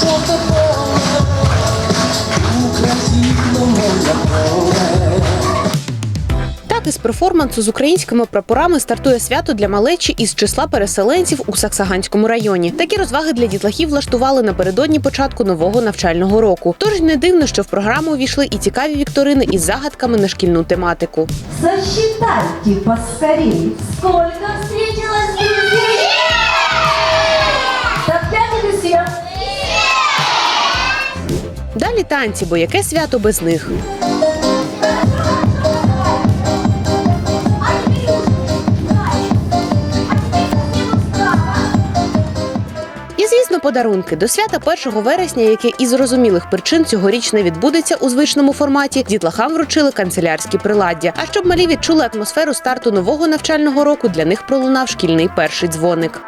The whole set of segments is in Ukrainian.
поле. Так із перформансу з українськими прапорами стартує свято для малечі із числа переселенців у Саксаганському районі. Такі розваги для дітлахів влаштували напередодні початку нового навчального року. Тож не дивно, що в програму увійшли і цікаві вікторини із загадками на шкільну тематику. Сосчитайте поскорей, сколько встретилось Далі танці, бо яке свято без них. І звісно, подарунки до свята 1 вересня, яке із зрозумілих причин цьогоріч не відбудеться у звичному форматі. Дітлахам вручили канцелярські приладдя. А щоб малі відчули атмосферу старту нового навчального року, для них пролунав шкільний перший дзвоник.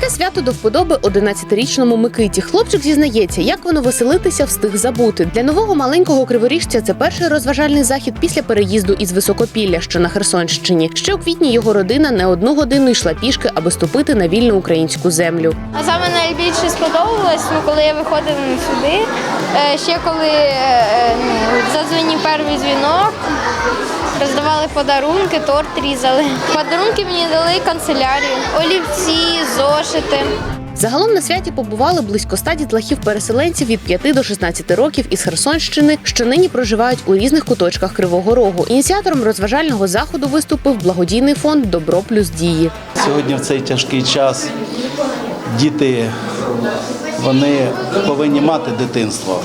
Таке свято до вподоби 11-річному Микиті. Хлопчик зізнається, як воно веселитися встиг забути. Для нового маленького криворіжця це перший розважальний захід після переїзду із Високопілля, що на Херсонщині. Ще у квітні його родина не одну годину йшла пішки, аби ступити на вільну українську землю. А саме найбільше сподобалось, ну, коли я виходила сюди. е, Ще коли е, ну, задзвонив перший дзвінок, роздавали подарунки, торт різали. Подарунки мені дали канцелярію, олівці, зошити. Загалом на святі побували близько ста дітлахів-переселенців від 5 до 16 років із Херсонщини, що нині проживають у різних куточках Кривого Рогу. Ініціатором розважального заходу виступив благодійний фонд Добро плюс дії. Сьогодні в цей тяжкий час діти вони повинні мати дитинство.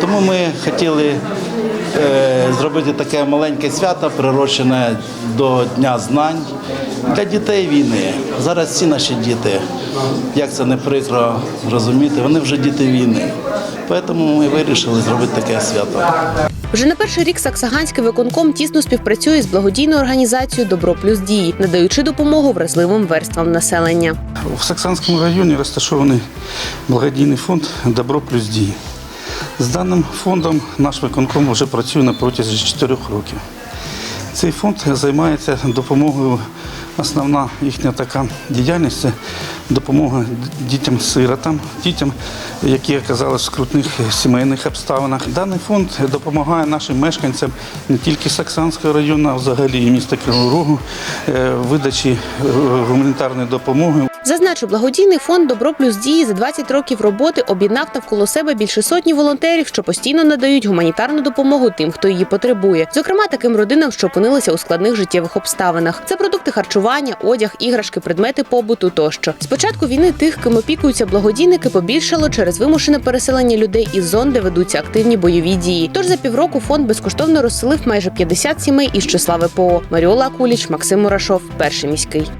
Тому ми хотіли зробити таке маленьке свято, прирочене до Дня знань для дітей війни. Зараз всі наші діти, як це не прикро розуміти, вони вже діти війни. Тому ми вирішили зробити таке свято. Вже на перший рік Саксаганський виконком тісно співпрацює з благодійною організацією Добро плюс дії, надаючи допомогу вразливим верствам населення. В Саксанському районі розташований благодійний фонд Добро плюс дії. З даним фондом наш виконком вже працює на протязі 4 років. Цей фонд займається допомогою. Основна їхня така діяльність це допомога дітям-сиротам, дітям, які оказалися в скрутних сімейних обставинах. Даний фонд допомагає нашим мешканцям не тільки Саксанського району, а взагалі і міста Кривого Рогу е, видачі е, гуманітарної допомоги. Зазначу, благодійний фонд Добро плюс дії за 20 років роботи об'єднав навколо себе більше сотні волонтерів, що постійно надають гуманітарну допомогу тим, хто її потребує. Зокрема, таким родинам, що опинилися у складних життєвих обставинах. Це продукти харчування, одяг, іграшки, предмети побуту тощо. З початку війни тих, ким опікуються благодійники, побільшало через вимушене переселення людей із зон, де ведуться активні бойові дії. Тож за півроку фонд безкоштовно розселив майже 50 сімей із числа ВПО. Маріола Акуліч, Максим Мурашов, перший міський.